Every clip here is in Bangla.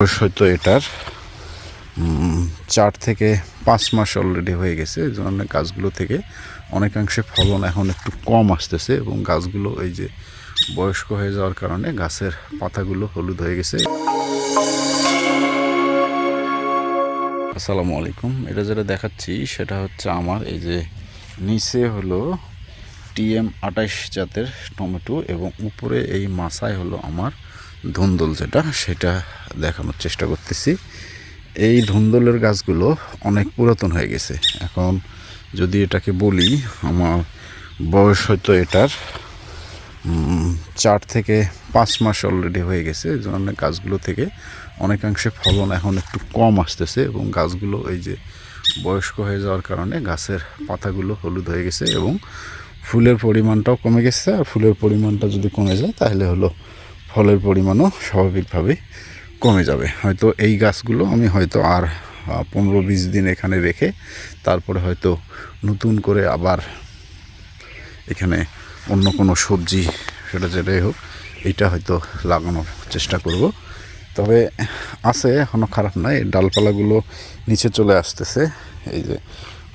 বয়স হয়তো এটার। চার থেকে পাঁচ মাস অলরেডি হয়ে গেছে এই জন্য গাছগুলো থেকে। অনেকাংশে ফলন এখন একটু কম আসতেছে এবং গাছগুলো এই যে বয়স্ক হয়ে যাওয়ার কারণে গাছের পাতাগুলো হলুদ হয়ে গেছে। আসসালামু আলাইকুম। এটা যেটা দেখাচ্ছি সেটা হচ্ছে আমার এই যে নিচে হলো টিএম আটাইশ জাতের টমেটো এবং উপরে এই মাছায় হলো আমার ধুন্দল যেটা, সেটা দেখানোর চেষ্টা করতেছি। এই ধুন্দলের গাছগুলো অনেক পুরাতন হয়ে গেছে। এখন যদি এটাকে বলি, আমার বয়স হয়তো এটার চার থেকে পাঁচ মাস অলরেডি হয়ে গেছে। জন্য গাছগুলো থেকে অনেকাংশে ফলন এখন একটু কম আসতেছে এবং গাছগুলো এই যে বয়স্ক হয়ে যাওয়ার কারণে গাছের পাতাগুলো হলুদ হয়ে গেছে এবং ফুলের পরিমাণটাও কমে গেছে। আর ফুলের পরিমাণটা যদি কমে যায়, তাহলে হলো ফলের পরিমাণও স্বাভাবিকভাবেই কমে যাবে। হয়তো এই গাছগুলো আমি হয়তো আর পনেরো বিশ দিন এখানে রেখে তারপরে হয়তো নতুন করে আবার এখানে অন্য কোনো সবজি সেটা যেটাই হোক, এইটা হয়তো লাগানোর চেষ্টা করব। তবে আছে এখনও খারাপ নয় ডালপালাগুলো নিচে চলে আসতেছে। এই যে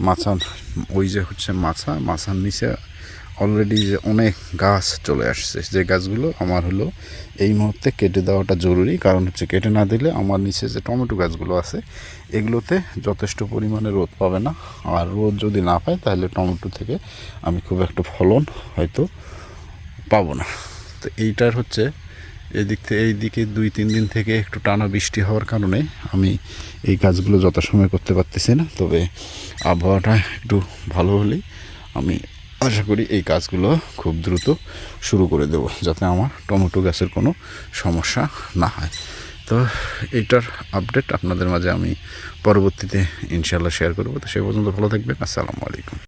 মাছা ওই যে হচ্ছে মাছা, মাছার নিচে অলরেডি যে অনেক গাছ চলে আসছে। যে গাছগুলো আমার হলো এই মুহূর্তে কেটে দেওয়াটা জরুরি। কারণ হচ্ছে কেটে না দিলে আমার নিচে যে টমেটো গাছগুলো আছে, এগুলোতে যথেষ্ট পরিমাণে রোদ পাবে না। আর রোদ যদি না পায়, তাহলে টমেটো থেকে আমি খুব একটা ফলন হয়তো পাবো না। তো এইটার হচ্ছে এদিক থেকে এই দিকে দুই, তিন দিন থেকে একটু টানা বৃষ্টি হওয়ার কারণে আমি এই কাজগুলো যথাসময়ে করতে পারতেছি না। তবে আবহাওয়াটা একটু ভালো হলেই আমি আশা করি এই কাজগুলো খুব দ্রুত শুরু করে দেব, যাতে আমার টমেটো গাছের কোনো সমস্যা না হয়। তো এইটার আপডেট আপনাদের মাঝে আমি পরবর্তীতে ইনশাল্লাহ শেয়ার করব। তো সে পর্যন্ত ভালো থাকবেন। আসসালামু আলাইকুম।